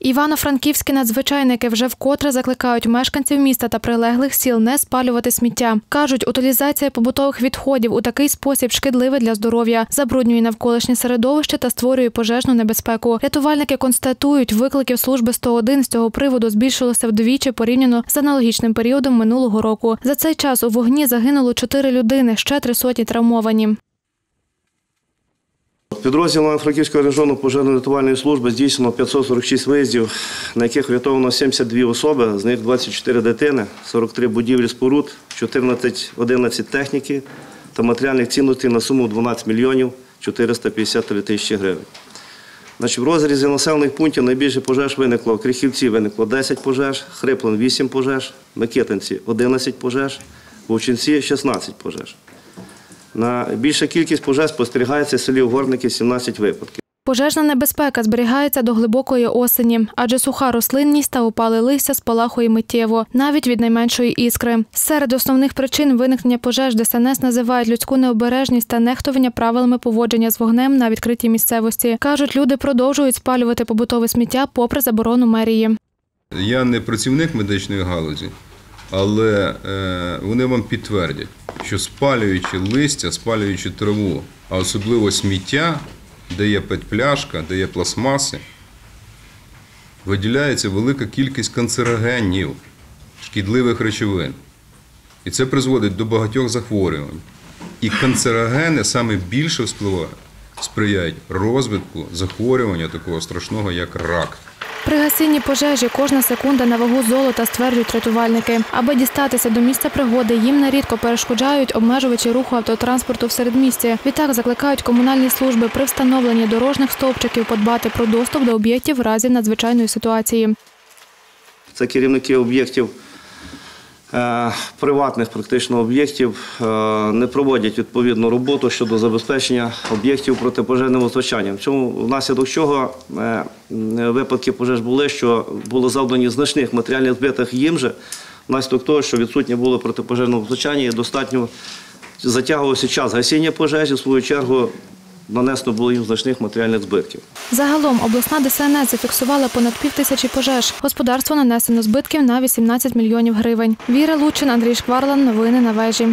Івано-франківські надзвичайники вже вкотре закликають мешканців міста та прилеглих сіл не спалювати сміття. Кажуть, утилізація побутових відходів у такий спосіб шкідливе для здоров'я, забруднює навколишнє середовище та створює пожежну небезпеку. Рятувальники констатують, викликів служби 101 з цього приводу збільшилося вдвічі порівняно з аналогічним періодом минулого року. За цей час у вогні загинуло чотири людини, ще три сотні травмовані. Підрозділом Франківської районної пожежно-рятувальної служби здійснено 546 виїздів, на яких врятовано 72 особи, з них 24 дитини, 43 будівлі споруд, 14 11 техніки та матеріальних цінностей на суму 12 мільйонів 453 тисячі гривень. Значить, в розрізі населених пунктів найбільше пожеж виникло в Крихівці виникло 10 пожеж, Хриплин 8 пожеж, Микитинці 11 пожеж, Вовчинці 16 пожеж. Найбільша кількість пожеж спостерігається в селі Угорники 17 випадків. Пожежна небезпека зберігається до глибокої осені, адже суха рослинність та опале листя спалахує миттєво, навіть від найменшої іскри. Серед основних причин виникнення пожеж ДСНС називають людську необережність та нехтування правилами поводження з вогнем на відкритій місцевості. Кажуть, люди продовжують спалювати побутове сміття попри заборону мерії. Я не працівник медичної галузі, але е, вони вам підтвердять, що спалюючи листя, спалюючи траву, а особливо сміття, де є петпляшка, де є пластмаси, виділяється велика кількість канцерогенів, шкідливих речовин. І це призводить до багатьох захворювань. І канцерогени саме більше впливають, сприяють розвитку захворювання такого страшного, як рак. При гасінні пожежі кожна секунда на вагу золота, стверджують рятувальники. Аби дістатися до місця пригоди, їм нерідко перешкоджають обмежувачі руху автотранспорту в середмісті. Відтак закликають комунальні служби при встановленні дорожніх стовпчиків подбати про доступ до об'єктів в разі надзвичайної ситуації. Це керівники об'єктів, приватних практично об'єктів, е, не проводять відповідну роботу щодо забезпечення об'єктів протипожежним постачанням. В цьому внаслідок чого е, випадки пожеж були, що були завдані значних матеріальних збиток їм же, внаслідок того, що відсутнє було протипожежне постачання і достатньо затягувався час гасіння пожежі, в свою чергу нанесено було їм значних матеріальних збитків. Загалом обласна ДСНС зафіксувала понад пів тисячі пожеж. Господарство нанесено збитків на 18 мільйонів гривень. Віра Лучин, Андрій Шкварлан. Новини на вежі.